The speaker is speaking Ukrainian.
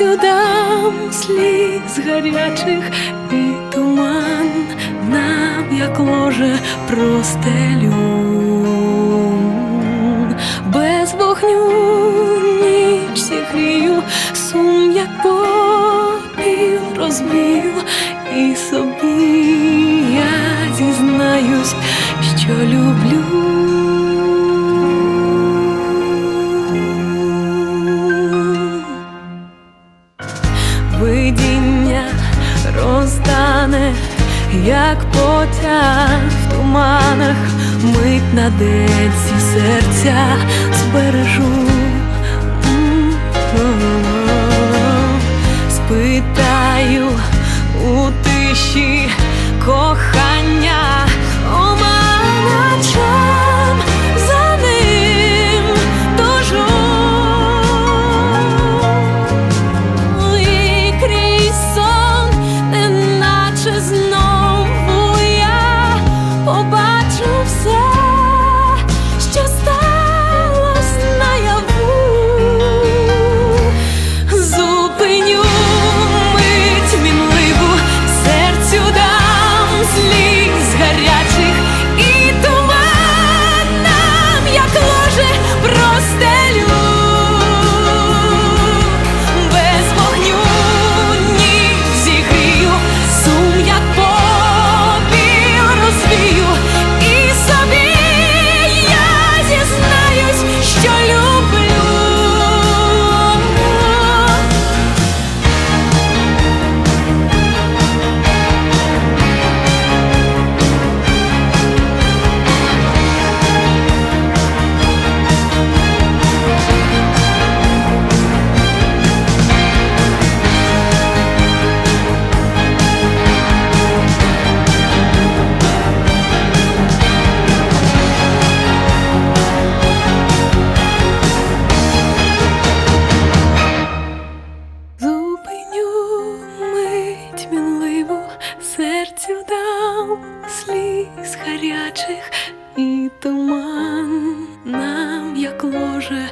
Дам сліз гарячих і туман нам, як ложе простелю. Без вогню ніч зігрію, сум як попіл розбію, і собі я зізнаюсь, що люблю. Видіння розтане, як потяг в туманах, мить на деці серця збережу. Спитаю у тиші кохання you. Сліз гарячих і туман. Нам, як ложе,